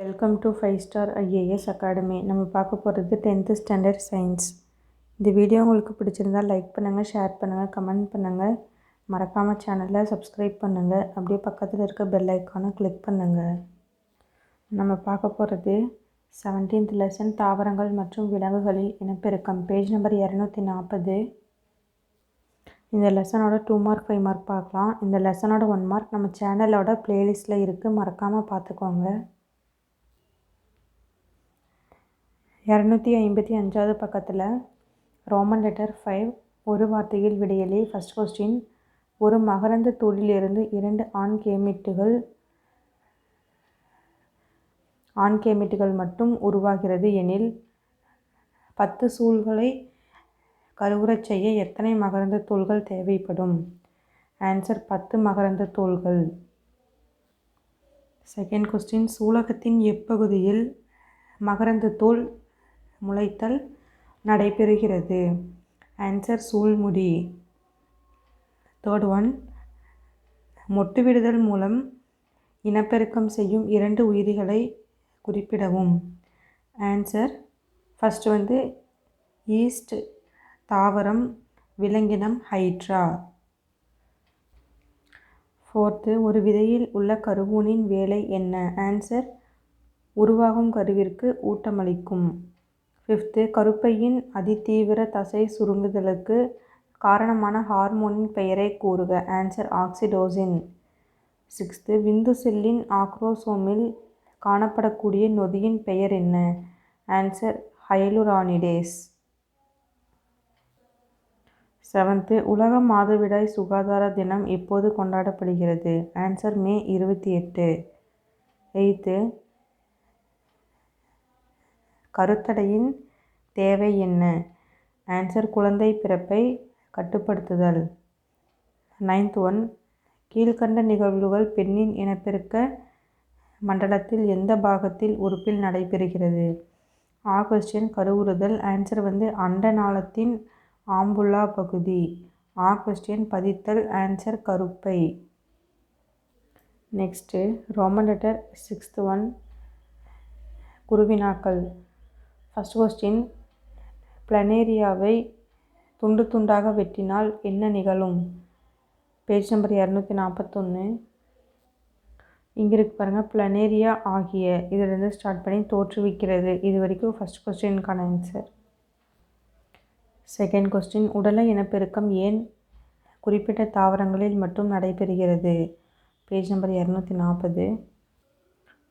Welcome to five star IAS academy. நம்ம பார்க்க போகிறது டென்த்து ஸ்டாண்டர்ட் சயின்ஸ். இந்த வீடியோ உங்களுக்கு பிடிச்சிருந்தா லைக் பண்ணுங்கள் ஷேர் பண்ணுங்கள் கமெண்ட் பண்ணுங்கள் மறக்காமல் சேனலை சப்ஸ்கிரைப் பண்ணுங்கள் அப்படியே பக்கத்தில் இருக்க பெல் ஐக்கானை கிளிக் பண்ணுங்கள் நம்ம பார்க்க போகிறது செவன்டீன்த் லெசன் தாவரங்கள் மற்றும் விலங்குகளில் இனப்பெருக்கம். பேஜ் நம்பர் இரநூத்தி நாற்பது இந்த லெசனோட டூ மார்க் ஃபைவ் மார்க் பார்க்கலாம். இந்த லெசனோட ஒன் மார்க் நம்ம சேனலோட ப்ளேலிஸ்ட்டில் இருக்குது மறக்காமல் பார்த்துக்கோங்க. இரநூத்தி ஐம்பத்தி அஞ்சாவது பக்கத்தில் ரோமன் லெட்டர் ஃபைவ் ஒரு வார்த்தையில் விடையிலே. ஃபஸ்ட் கொஸ்டின் ஒரு மகரந்த தூளிலிருந்து இரண்டு ஆண் கேமிட்டுகள் ஆண் கேமிட்டுகள் மட்டும் உருவாகிறது எனில் பத்து சூழ்களை கருவுறச் செய்ய எத்தனை மகரந்த தூள்கள் தேவைப்படும்? ஆன்சர் பத்து மகரந்த தூள்கள். செகண்ட் கொஸ்டின் சூலகத்தின் எப்பகுதியில் மகரந்த தூள் முளைத்தல் நடைபெறுகிறது. ஆன்சர் சூழ்முடி. தேர்ட் ஒன் மொட்டுவிடுதல் மூலம் இனப்பெருக்கம் செய்யும் இரண்டு உயிரிகளை குறிப்பிடவும். ஆன்சர் ஃபஸ்ட்டு வந்து ஈஸ்ட் தாவரம் விலங்கினம் ஹைட்ரா ஃபோர்த்து ஒரு விதையில் உள்ள கருவூனின் வேலை என்ன? ஆன்சர் உருவாகும் கருவிற்கு ஊட்டமளிக்கும். ஃபிஃப்த்து கருப்பையின் அதிதீவிர தசை சுருங்குதலுக்கு காரணமான ஹார்மோனின் பெயரை கூறுக. ஆன்சர் ஆக்சிடோசின் சிக்ஸ்த்து விந்து செல்லின் ஆக்ரோசோமில் காணப்படக்கூடிய நொதியின் பெயர் என்ன? ஆன்சர் ஹயலுரானிடேஸ் செவன்த்து உலக மாதவிடாய் சுகாதார தினம் எப்போது கொண்டாடப்படுகிறது? ஆன்சர் மே இருபத்தி எட்டு. எயித்து கருத்தடையின் தேவை என்ன? ஆன்சர் குழந்தை பிறப்பை கட்டுப்படுத்துதல். நைன்த் ஒன் கீழ்கண்ட நிகழ்வுகள் பெண்ணின் இனப்பெருக்க மண்டலத்தில் எந்த பாகத்தில் உறுப்பில் நடைபெறுகிறது? ஆ கொஸ்டின் கருவுறுதல். ஆன்சர் வந்து அண்டநாளத்தின் ஆம்புலா பகுதி. ஆ கொஸ்டின் பதித்தல். ஆன்சர் கருப்பை. Next Roman letter sixth one குருவினாக்கள். First question பிளனேரியாவை துண்டு துண்டாக வெட்டினால் என்ன நிகழும்? பேஜ் நம்பர் இரநூத்தி நாற்பத்தொன்று இங்கே இருக்கு பாருங்கள் பிளனேரியா ஆகிய இதிலிருந்து ஸ்டார்ட் பண்ணி தோற்றுவிக்கிறது. இது வரைக்கும் ஃபஸ்ட் கொஸ்டினுக்கான ஆன்சர் செகண்ட் கொஸ்டின் உடலை இனப்பெருக்கம் ஏன் குறிப்பிட்ட தாவரங்களில் மட்டும் நடைபெறுகிறது? பேஜ் நம்பர் இரநூத்தி நாற்பது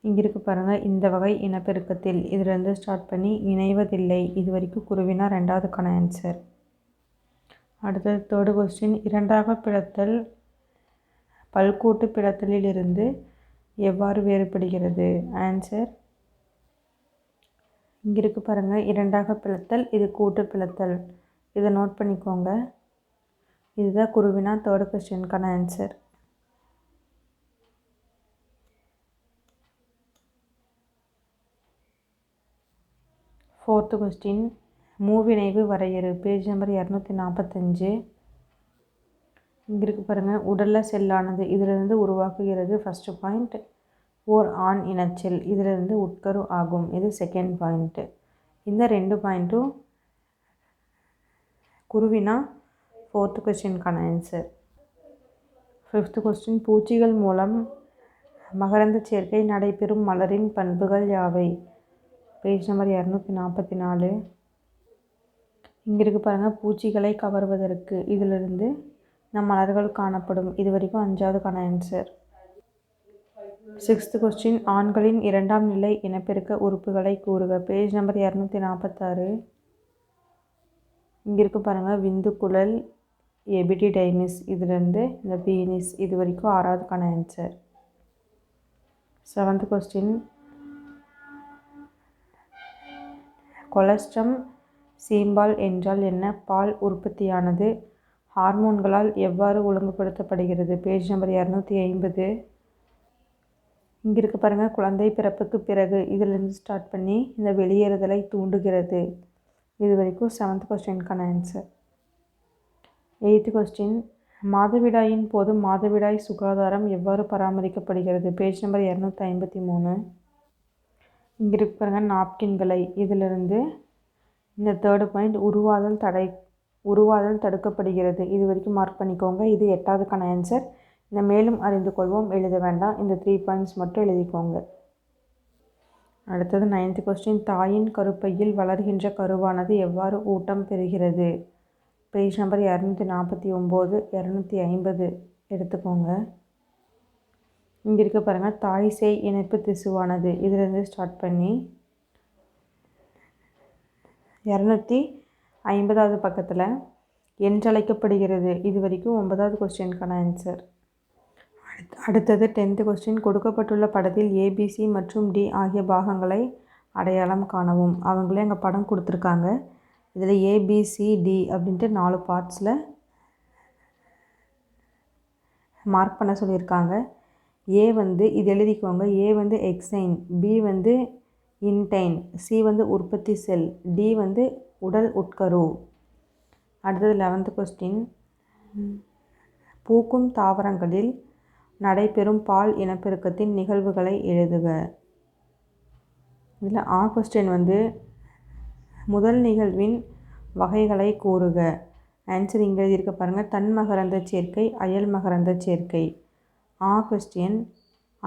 இங்கே இருக்கு பாருங்கள் இந்த வகை இனப்பெருக்கத்தில். இதிலிருந்து ஸ்டார்ட் பண்ணி இணைவதில்லை. இது வரைக்கும் குருவினா ரெண்டாவதுக்கான ஆன்சர் அடுத்தது தேர்டு கொஸ்டின் இரண்டாக பிளத்தல் பல்கூட்டு பிளத்தலிலிருந்து எவ்வாறு வேறுபடுகிறது? ஆன்சர் இங்கே இருக்கு பாருங்கள் இரண்டாக பிளத்தல் இது கூட்டு பிளத்தல். இதை நோட் பண்ணிக்கோங்க. இதுதான் குருவினா தேர்டு கொஸ்டினுக்கான ஆன்சர் ஃபோர்த்து கொஸ்டின் மூவிணைவு வரையறு பேஜ் நம்பர் இரநூத்தி நாற்பத்தஞ்சு. இங்கே இருக்கு பாருங்கள் உடலில் செல்லானது. இதிலிருந்து உருவாக்குகிறது ஃபஸ்ட்டு பாயிண்ட் ஓர் ஆண் இனச்செல். இதிலிருந்து உட்கரு ஆகும். இது செகண்ட் பாயிண்ட்டு இந்த ரெண்டு பாயிண்ட்டும் குருவினா ஃபோர்த்து கொஸ்டினுக்கான ஆன்சர் ஃபிஃப்த்து கொஸ்டின் பூச்சிகள் மூலம் மகரந்த சேர்க்கை நடைபெறும் மலரின் பண்புகள் யாவை? பேஜ் நம்பர் இரநூத்தி நாற்பத்தி நாலு. இங்கே இருக்கு பாருங்கள் பூச்சிகளை கவர்வதற்கு. இதிலிருந்து நம் மலர்கள் காணப்படும். இது வரைக்கும் அஞ்சாவதுக்கான ஆன்சர் சிக்ஸ்த்து கொஸ்டின் ஆண்களின் இரண்டாம் நிலை இனப்பெருக்க உறுப்புகளை கூறுக. பேஜ் நம்பர் இரநூத்தி நாற்பத்தாறு. இங்கே இருக்கு பாருங்கள் விந்துக்குழல் எபிடிடைமிஸ் இதுலேருந்து இந்த பீனிஸ் இது வரைக்கும் ஆறாவதுக்கான ஆன்சர் செவன்த் கொஸ்டின் கொலஸ்ட்ரம் சீம்பால் என்றால் என்ன? பால் உற்பத்தியானது ஹார்மோன்களால் எவ்வாறு ஒழுங்குபடுத்தப்படுகிறது? பேஜ் நம்பர் இரநூத்தி ஐம்பது. இங்கே இருக்க பாருங்கள் குழந்தை பிறப்புக்கு பிறகு இதிலிருந்து ஸ்டார்ட் பண்ணி இந்த வெளியேறுதலை தூண்டுகிறது. இது வரைக்கும் செவன்த் கொஸ்டினுக்கான ஆன்சர் எயித்து கொஸ்டின் மாதவிடாயின் போது மாதவிடாய் சுகாதாரம் எவ்வாறு பராமரிக்கப்படுகிறது? பேஜ் நம்பர் இரநூத்தி ஐம்பத்தி மூணு. இங்கே இருக்கு பாருங்கள் நாப்கின்களை. இதிலிருந்து இந்த தேர்டு பாயிண்ட் உருவாதல் தடை உருவாதல் தடுக்கப்படுகிறது. இது வரைக்கும் மார்க் பண்ணிக்கோங்க. இது எட்டாவதுக்கான ஆன்சர் இந்த மேலும் அறிந்து கொள்வோம். எழுத வேண்டாம். இந்த த்ரீ பாயிண்ட்ஸ் மட்டும் எழுதிக்கோங்க. அடுத்தது நைன்த் கொஸ்டின் தாயின் கருப்பையில் வளர்கின்ற கருவானது எவ்வாறு ஊட்டம் பெறுகிறது? பேஜ் நம்பர் இரநூத்தி நாற்பத்தி ஒம்பது இரநூத்தி ஐம்பது. எடுத்துக்கோங்க. இங்கே இருக்க பாருங்கள் தாய் சேய் இணைப்பு திசுவானது. இதிலேருந்து ஸ்டார்ட் பண்ணி இரநூத்தி ஐம்பதாவது பக்கத்தில் என்றழைக்கப்படுகிறது. இது வரைக்கும் ஒன்பதாவது கொஸ்டினுக்கான ஆன்சர் அடுத்தது டென்த்து கொஸ்டின் கொடுக்கப்பட்டுள்ள படத்தில் ஏபிசி மற்றும் டி ஆகிய பாகங்களை அடையாளம் காணவும். அவங்களே அங்கே படம் கொடுத்துருக்காங்க. இதில் ஏபிசிடி அப்படின்ட்டு நாலு பார்ட்ஸில் மார்க் பண்ண சொல்லியிருக்காங்க. ஏ வந்து இது எழுதிக்கோங்க. ஏ வந்து எக்ஸைன் பி வந்து இன்டைன் சி வந்து உற்பத்தி செல் டி வந்து உடல் உட்கரு. அடுத்தது லெவன்த்து கொஸ்டின் பூக்கும் தாவரங்களில் நடைபெறும் பால் இனப்பெருக்கத்தின் நிகழ்வுகளை எழுதுக. இதில் ஆ கொஸ்டின் வந்து முதல் நிகழ்வின் வகைகளை கூறுக. ஆன்சர் இங்கே எழுதியிருக்க பாருங்கள் தன் மகரந்த சேர்க்கை அயல் மகரந்த சேர்க்கை. ஆ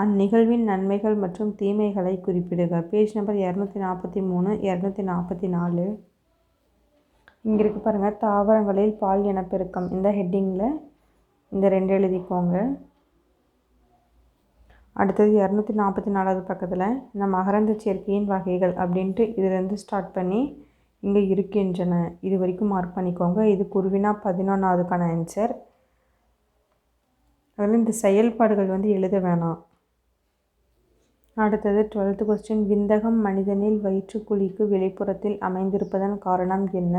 அந்நிகழ்வின் நன்மைகள் மற்றும் தீமைகளை குறிப்பிடுக. பேஜ் நம்பர் இரநூத்தி நாற்பத்தி மூணு இரநூத்தி நாற்பத்தி நாலு இங்கே இருக்கு பாருங்கள் தாவரங்களில் பால் இனப்பெருக்கம். இந்த ஹெட்டிங்கில் இந்த ரெண்டு எழுதிக்கோங்க. அடுத்தது இரநூத்தி நாற்பத்தி நாலாவது பக்கத்தில் இந்த மகரந்த சேர்க்கையின் வகைகள் அப்படின்ட்டு இதிலேருந்து ஸ்டார்ட் பண்ணி இங்கே இருக்கின்றன. இது வரைக்கும் மார்க் பண்ணிக்கோங்க. இது குருவினா பதினொன்றாவதுக்கான ஆன்சர் அதில் இந்த செயல்பாடுகள் வந்து எழுத வேணாம். அடுத்தது டுவெல்த்து கொஸ்டின் விந்தகம் மனிதனில் வயிற்றுக்குழிக்கு வெளிப்புறத்தில் அமைந்திருப்பதன் காரணம் என்ன?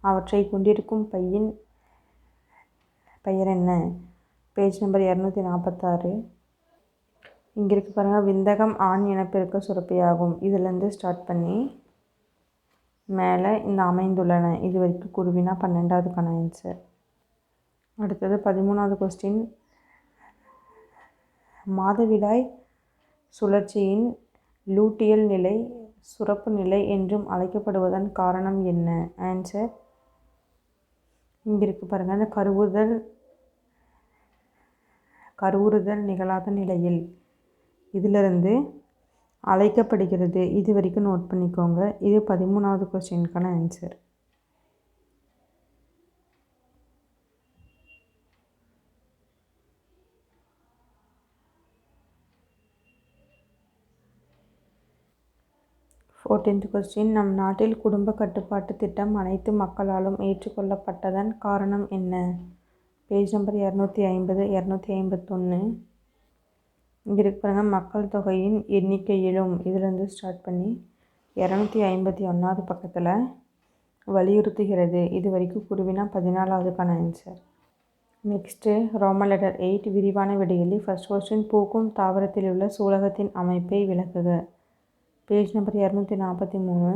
அவற்றை கொண்டிருக்கும் பையின் பெயர் என்ன? பேஜ் நம்பர் இரநூத்தி நாற்பத்தாறு. இங்கே இருக்க பாருங்கள் விந்தகம் ஆண் இனப்பெருக்க சுரப்பியாகும். இதிலேருந்து ஸ்டார்ட் பண்ணி மேலே இந்த அமைந்துள்ளன. இது வரைக்கும் குருவினா பன்னெண்டாவதுக்கான ஆன்சர் அடுத்தது பதிமூணாவது கொஸ்டின் மாதவிடாய் சுழற்சியின் லூட்டியல் நிலை சுரப்பு நிலை என்றும் அழைக்கப்படுவதன் காரணம் என்ன? ஆன்சர் இங்கே இருக்கு பாருங்கள் அந்த கருவுறுதல் கருவுறுதல் நிகழாத நிலையில் இதிலிருந்து அழைக்கப்படுகிறது. இது வரைக்கும் நோட் பண்ணிக்கோங்க. இது பதிமூணாவது கொஸ்டினுக்கான ஆன்சர் ஃபோர்டீன்த் கொஸ்டின் நம் நாட்டில் குடும்ப கட்டுப்பாட்டு திட்டம் அனைத்து மக்களாலும் ஏற்றுக்கொள்ளப்பட்டதன் காரணம் என்ன? பேஜ் நம்பர் இரநூத்தி ஐம்பது இரநூத்தி ஐம்பத்தொன்று இங்கே இருக்கிறாங்க மக்கள் தொகையின் எண்ணிக்கையிலும். இதிலேருந்து ஸ்டார்ட் பண்ணி இரநூத்தி ஐம்பத்தி ஒன்றாவது பக்கத்தில் வலியுறுத்துகிறது. இது வரைக்கும் குருவினா பதினாலாவதுக்கான answer next Roman letter eight விரிவான விடையிலி. ஃபஸ்ட் கொஸ்டின் பூக்கும் தாவரத்தில் உள்ள சூலகத்தின் அமைப்பை விளக்குக. பேஜ் நம்பர் இரநூத்தி நாற்பத்தி மூணு.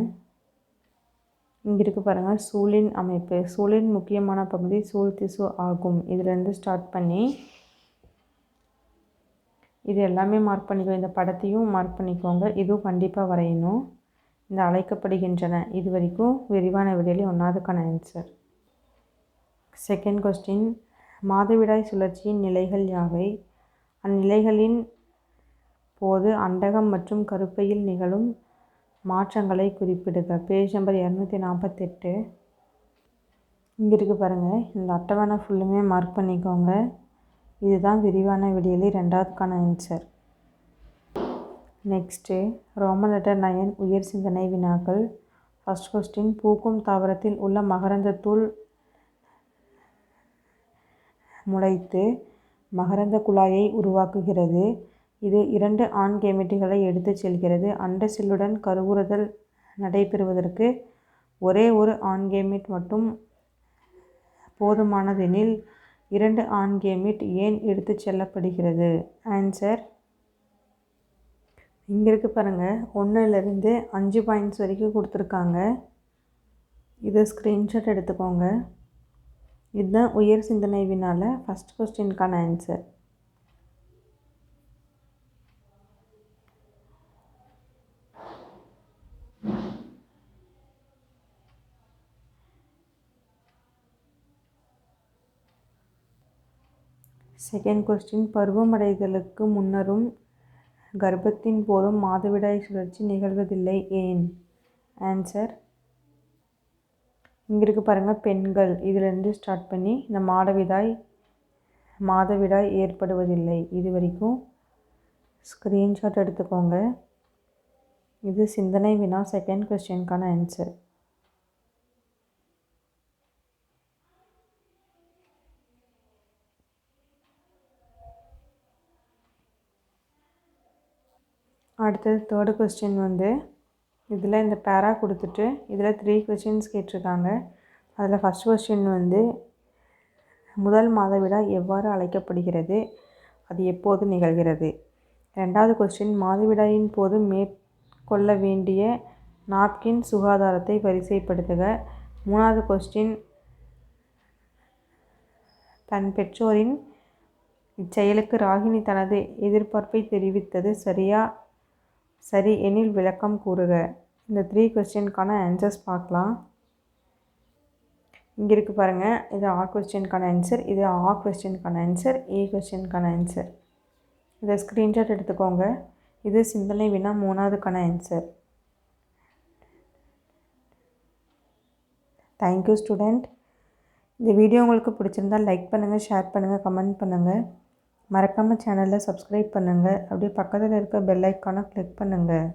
இங்கே இருக்குது பாருங்கள் சூழின் அமைப்பு. சூழின் முக்கியமான பகுதி சூழ் திசு ஆகும். இதிலேருந்து ஸ்டார்ட் பண்ணி இது எல்லாமே மார்க் பண்ணிக்கோ இந்த படத்தையும் மார்க் பண்ணிக்கோங்க. இதுவும் கண்டிப்பாக வரையணும். இந்த அழைக்கப்படுகின்றன. இது வரைக்கும் விரிவான விடையிலே ஒன்றாவதுக்கான ஆன்சர் செகண்ட் கொஸ்டின் மாதவிடாய் சுழற்சியின் நிலைகள் யாவை? அந்நிலைகளின் போது அண்டகம் மற்றும் கருப்பையில் நிகழும் மாற்றங்களை குறிப்பிடுக. பேஜ் நம்பர் இரநூத்தி நாற்பத்தெட்டு இங்கே இருக்குது பாருங்கள் இந்த அட்டவணை ஃபுல்லுமே மார்க் பண்ணிக்கோங்க. இதுதான் விரிவான விடியலி ரெண்டாவதுக்கான answer next Roman letter nine உயர் சிந்தனை வினாக்கள். ஃபஸ்ட் கொஸ்டின் பூக்கும் தாவரத்தில் உள்ள மகரந்த தூள் முளைத்து மகரந்த குழாயை உருவாக்குகிறது. இது இரண்டு ஆண் கேமெட்டுகளை எடுத்துச் செல்கிறது. அண்டசில்லுடன் கருவுறுதல் நடைபெறுவதற்கு ஒரே ஒரு ஆண் கேமெட் மட்டும் போதுமானதெனில் இரண்டு ஆண் கேமெட் ஏன் எடுத்துச் செல்லப்படுகிறது? ஆன்சர் இங்கே இருக்கு பாருங்கள் ஒன்றுலேருந்து அஞ்சு பாயிண்ட்ஸ் வரைக்கும் கொடுத்துருக்காங்க. இதை ஸ்க்ரீன்ஷாட் எடுத்துக்கோங்க. இதுதான் உயர் சிந்தனை வினால ஃபஸ்ட் கொஸ்டினுக்கான ஆன்சர் செகண்ட் கொஸ்டின் பருவமடைதலுக்கு முன்னரும் கர்ப்பத்தின் போதும் மாதவிடாய் சுழற்சி நிகழ்வதில்லை ஏன்? ஆன்சர் இங்கே இருக்கு பாருங்கள் பெண்கள். இதிலிருந்து ஸ்டார்ட் பண்ணி இந்த மாதவிடாய் மாதவிடாய் ஏற்படுவதில்லை. இது வரைக்கும் ஸ்க்ரீன்ஷாட் எடுத்துக்கோங்க. இது சிந்தனை வினா செகண்ட் கொஸ்டினுக்கான ஆன்சர் அடுத்தது தேர்டு கொஸ்டின் வந்து இதில் இந்த பேரா கொடுத்துட்டு இதில் த்ரீ கொஸ்டின்ஸ் கேட்டிருக்காங்க. அதில் ஃபஸ்ட் கொஸ்டின் வந்து முதல் மாதவிடா எவ்வாறு அழைக்கப்படுகிறது? அது எப்போது நிகழ்கிறது? ரெண்டாவது கொஸ்டின் மாதவிடாயின் போது மேற்கொள்ள வேண்டிய நாப்கின் சுகாதாரத்தை வரிசைப்படுத்துக. மூணாவது கொஸ்டின் தன் பெற்றோரின் இச்செயலுக்கு ராகினி தனது எதிர்பார்ப்பை தெரிவித்தது சரியா? சரி எனில் விளக்கம் கூறுக. இந்த த்ரீ கொஸ்டினுக்கான ஆன்சர்ஸ் பார்க்கலாம். இங்கே இருக்குது பாருங்கள் இது ஆ கொஸ்டினுக்கான ஆன்சர் இது ஆ கொஸ்டினுக்கான ஆன்சர் ஏ கொஸ்டினுக்கான ஆன்சர் இதை ஸ்க்ரீன்ஷாட் எடுத்துக்கோங்க. இது சிந்தனை வினா மூணாவதுக்கான ஆன்சர் தேங்க்யூ ஸ்டூடெண்ட் இந்த வீடியோ உங்களுக்கு பிடிச்சிருந்தால் லைக் பண்ணுங்கள் ஷேர் பண்ணுங்கள் கமெண்ட் பண்ணுங்கள் மறக்காமல் சேனலை சப்ஸ்கிரைப் பண்ணுங்கள் அப்படியே பக்கத்தில் இருக்க பெல் ஐக்கானை கிளிக் பண்ணுங்கள்